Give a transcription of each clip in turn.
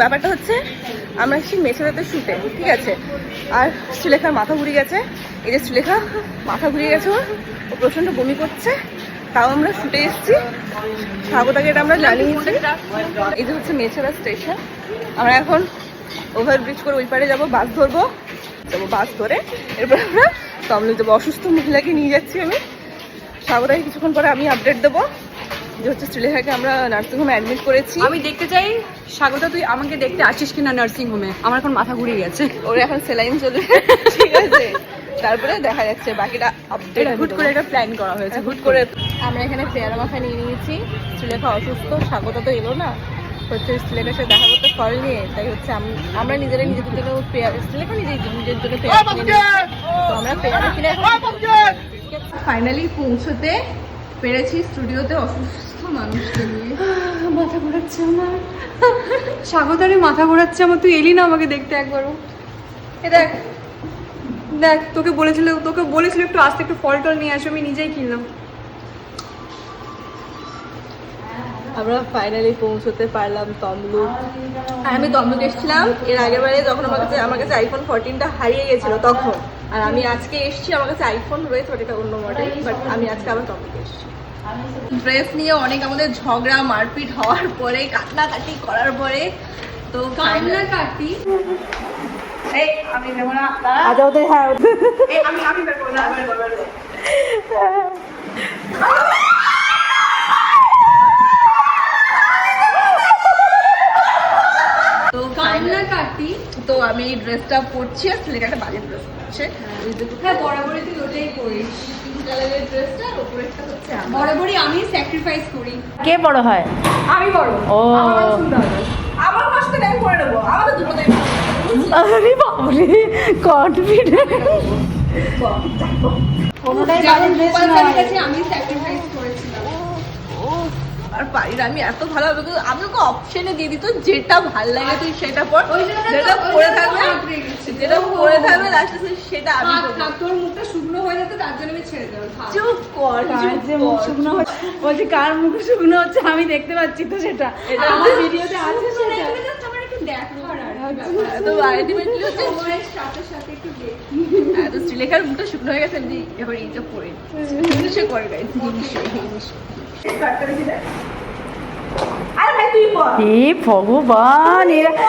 ব্যাপারটা হচ্ছে, আমরা এসেছি মেছেদাতে শুটে ঠিক আছে? আর শ্রীলেখার মাথা ঘুরে গেছে। এই যে শ্রীলেখা, মাথা ঘুরে গেছে ও প্রচণ্ড বমি করছে। তাও আমরা শুটে এসেছি। স্বাগতাকে এটা আমরা জানিয়েছি এই যে হচ্ছে মেছেদা স্টেশন। আমরা এখন ওভারব্রিজ করে ওই পারে যাব, বাস ধরবো। যাব বাস ধরে। এরপর আমরা তমলুক যাব অসুস্থ মহিলাকে নিয়ে যাচ্ছি আমি। স্বাগতাকে কিছুক্ষণ পরে আমি আপডেট দেবো। যে হচ্ছে শ্রীলেখাকে আমরা নার্সিংহোমে অ্যাডমিট করেছি। আমি দেখতে চাই স্বাগতা তুই আমাকে দেখতে আসিস কিনা নার্সিং হোমে আমার এখন মাথা ঘুরে গেছে। ওর এখন সেলাইন চলে। ঠিক আছে। তারপরে দেখা যাচ্ছে বাকিটা আপডেট এটা হুট করে একটা প্ল্যান করা হয়েছে হুট করে। আমরা এখানে পেয়ারা মাথা নিয়ে নিয়েছি। শ্রীলেখা অসুস্থ স্বাগত তো এলো না। হচ্ছে শ্রীলেখার সাথে দেখা করতে ফল নিয়ে তাই হচ্ছে আম- আমরা নিজেরা নিজেদের জন্য পেয়ারা শ্রীলেখা নিজের নিজের জন্য পেয়ারা কিনে তো আমরা পেয়ারা কিনে ফাইনালি পৌঁছতে পেরেছি স্টুডিওতে অসুস্থ মানুষকে নিয়ে। মাথা ঘোরাচ্ছে আমার। স্বাগতারে মাথা ঘোরাচ্ছে আমার। তুই এলি না আমাকে দেখতে একবারও। এ দেখ। দেখ তোকে বলেছিল তোকে বলেছিল একটু আসতে একটু ফল টল নিয়ে আসো আমি নিজেই কিনলাম। আমরা ফাইনালি পৌঁছতে পারলাম তমলুক। আর আমি তমলুক এসেছিলাম এর আগের বারে যখন আমার কাছে আমার কাছে আইফোন ফোরটিনটা হারিয়ে গেছিল তখন। আর আমি আজকে এসেছি আমার কাছে আইফোন রয়েছে ওটা অন্য মডেল বাট আমি আজকে আবার তমলুক এসেছি। ড্রেস নিয়ে অনেক আমাদের ঝগড়া মারপিট হওয়ার পরে কান্নাকাটি করার পরে তো কান্না কাটি এই আমি দেবো না হ্যাঁ। আমি আমি বের করব না বের করব, বের করব। তো তো আমি এই ড্রেসটা পরছি আর ছেলেকে একটা বাজে ড্রেস পরছে। হ্যাঁ বরাবরই তুই ওটাই করিস কালারের ড্রেসটা ওপরেরটা হচ্ছে বরাবরই আমি স্যাক্রিফাইস করি। কে বড় হয়? আমি বড়। ও। আমার কথা শুনতে হবে। আমার কষ্ট আমি পরে নেব। আমাদের দুটোতেই আরে বাবরে কনফিডেন্ট কোনোটাই বাজে ড্রেস নয় আমি স্যাক্রিফাইস করেছিলাম আর পারি আমি এত ভালো হবে কিন্তু আমি ওকে অপশনে দিয়ে দিত যেটা ভালো লাগে তুই সেটা পর। যেটা পরে থাকবে। যেটা পরে থাকবে লাস্টে সেটা আমি তোর মুখটা শুকনো হয়ে যেত তার জন্য আমি ছেড়ে দেবো। চুপ কর যে মুখ শুকনো হচ্ছে বলছি কার মুখ শুকনো হচ্ছে আমি দেখতে পাচ্ছি তো সেটা। এটা আমার ভিডিওতে আছে শুকনো সেটা। আচ্ছা। ব্যাপার। তো আলটিমেটলি হচ্ছে সময়ের সাথে সাথে একটু দেখি। হ্যাঁ, শ্রীলেখার মুখটা শুকনো হয়ে গেছে এবার এইটা পরে সে করে এ ভগবান এরা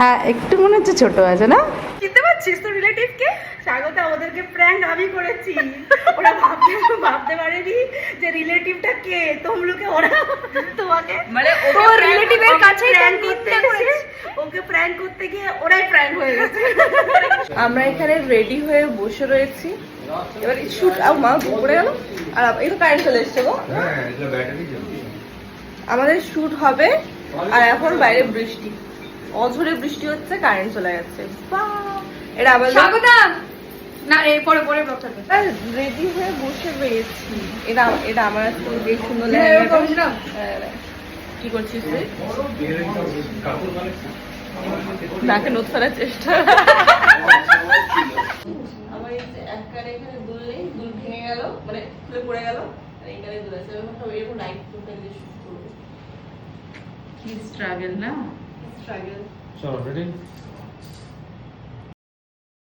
হ্যাঁ একটু মনে হচ্ছে ছোট আছে না? চিনতে পারছিস তো রিলেটিভকে স্বাগত আমাদেরকে প্র্যাঙ্ক আমি করেছি। ওরা ভাবতে ভাবতে পারেনি যে রিলেটিভটা কে? তমলুকে ওরা তোমাকে মানে এর কাছেই তো প্র্যাঙ্ক নিতে করতে করেছে। ওকে প্র্যাঙ্ক করতে গিয়ে ওরাই প্র্যাঙ্ক হয়ে গেছে। আমরা এখানে রেডি হয়ে বসে রয়েছি। এবার শুট মা পড়ে গেল? আর এই তো কারেন্ট চলে এসছে গো। হ্যাঁ এটা ব্যাটারি জ্বলছে আমাদের শুট হবে আর এখন বাইরে বৃষ্টি। অঝরে বৃষ্টি হচ্ছে কারেন্ট চলে যাচ্ছে। বাহ! এটা আবার স্বাগতা না এরপরে পরে ব্লগ থাকবে। রেডি হয়ে বসে রয়েছি। এটা এটা আমার আজকে বেশ সুন্দর হ্যাঁ? হ্যাঁ, কি করছিস তুই? নাকে নোট ফেলার চেষ্টা। আমার এই যে এক কারে এখানে দুল নেই দুল ভেঙে গেল মানে খুলে পড়ে গেল আর এই কারে দুল আছে। আমি ভাবলাম এরকম লাইট ফেলে করব কি স্ট্রাগল না? স্ট্রাগল চলো রেডি